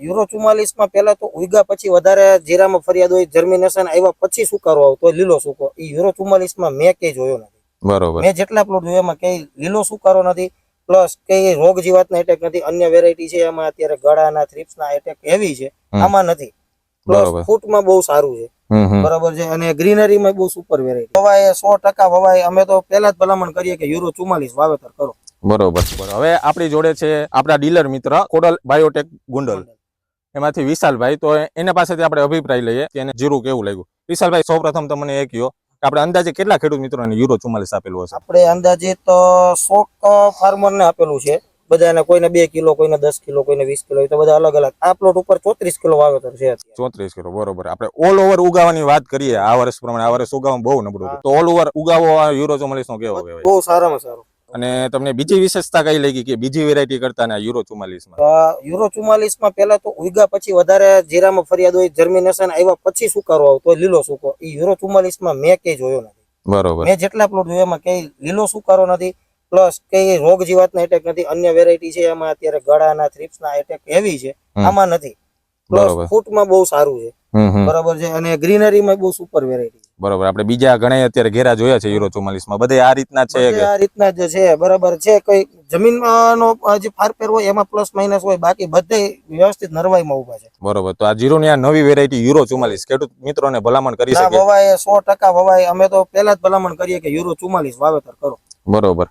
Euro ચુમ્માલીસમાં પહેલાં તો ઉઈગા પછી વધારે જીરામાં ફરિયાદ હોય જર્મિનેશન આવ્યા પછી સુકારો આવતો લીલો સૂકો એ યુરો ચુમ્માલીસમાં મેં કઈ જોયો નથી. બરોબર. મેં જેટલા પ્લોટ જોયા એમાં કઈ લીલો સુકારો નથી પ્લસ કઈ રોગ જીવાતના એટેક નથી અન્ય વેરાયટી છે એમાં અત્યારે ગળાના થ્રિપ્સના એટેક એવી છે આમાં નથી. પ્લસ ફૂટમાં બહુ સારું છે. બરાબર છે અને ગ્રીનરીમાં બહુ સુપર વેરાયટી વવાય સો ટકા વવાય અમે તો પહેલા જ ભલામણ કરીએ કે યુરો ચુમ્માલીસ વાવેતર કરો. બરોબર. બરોબર. હવે આપણી જોડે છે આપણા ડીલર મિત્ર કોડલ બાયોટેક ગુંડલ. એમાંથી વિશાલભાઈ તો એના પાસેથી આપણે અભિપ્રાય લઈએ કે એને જીરું કેવું લાગ્યું? વિશાલભાઈ સૌપ્રથમ તમને મને એ કહો આપણે અંદાજે કેટલા ખેડૂત મિત્રોને યુરો ચુમ્માલીસ આપેલું હશે? આપણે અંદાજે સો ફાર્મર ને આપેલું છે. બધાને કોઈને બે કિલો કોઈને દસ કિલો કોઈને વીસ કિલો તો બધા અલગ અલગ. આ પ્લોટ ઉપર ચોત્રીસ કિલો વાવેતર છે ચોત્રીસ કિલો બરોબર. આપણે ઓલ ઓવર ઉગાવાની વાત કરીએ આ વર્ષ પ્રમાણે આ વર્ષ ઉગાવવામાં બહુ નબળું તો ઓલ ઓવર ઉગાવો યુરો ચુમ્માલીસ નો કેવો કહેવાય? બહુ સારામાં સારું. અને તમને બીજી વિશેષતા કઈ લાગી કે બીજી વેરાયટી કરતા ના યુરો ચુમ્માલીસમાં યુરો ચુમ્માલીસમાં પેલા તો ઉઈગા પછી વધારે જીરામાં ફરિયાદ હોય જર્મિનેશન આવ્યા પછી સુકારો આવતો લીલો સુકો. એ યુરો ચુમ્માલીસમાં મેં કઈ જોયો નથી. બરોબર. મેં જેટલા પ્લોટ જોયા એમાં કઈ લીલો સુકારો નથી પ્લસ કઈ રોગ જીવાતના એટેક નથી. અન્ય વેરાયટી છે એમાં અત્યારે ગળાના થ્રિપ્સના એટેક એવી છે આમાં નથી. પ્લસ. ફૂટમાં બહુ સારું છે. બરાબર છે અને ગ્રીનરીમાં બહુ સુપર વેરાયટી બરોબર આપણે બીજા ઘણા અત્યારે ઘેરા જોયા છે યુરો ચુમ્માલીસમાં બધે આ રીતના છે આ રીતના જ છે બરાબર છે. કઈ જમીનનો જે ફારફેર હોય એમાં પ્લસ માઇનસ હોય બાકી બધે વ્યવસ્થિત નરવાઈમાં ઊભા છે. બરોબર તો આ જીરો ની આ નવી વેરાયટી યુરો ચુમ્માલીસ. ખેડૂત મિત્રોને ભલામણ કરી ના શકે? વવાય સો ટકા વવાય અમે તો પહેલા જ ભલામણ કરીએ કે યુરો ચુમ્માલીસ વાવેતર કરો. બરોબર.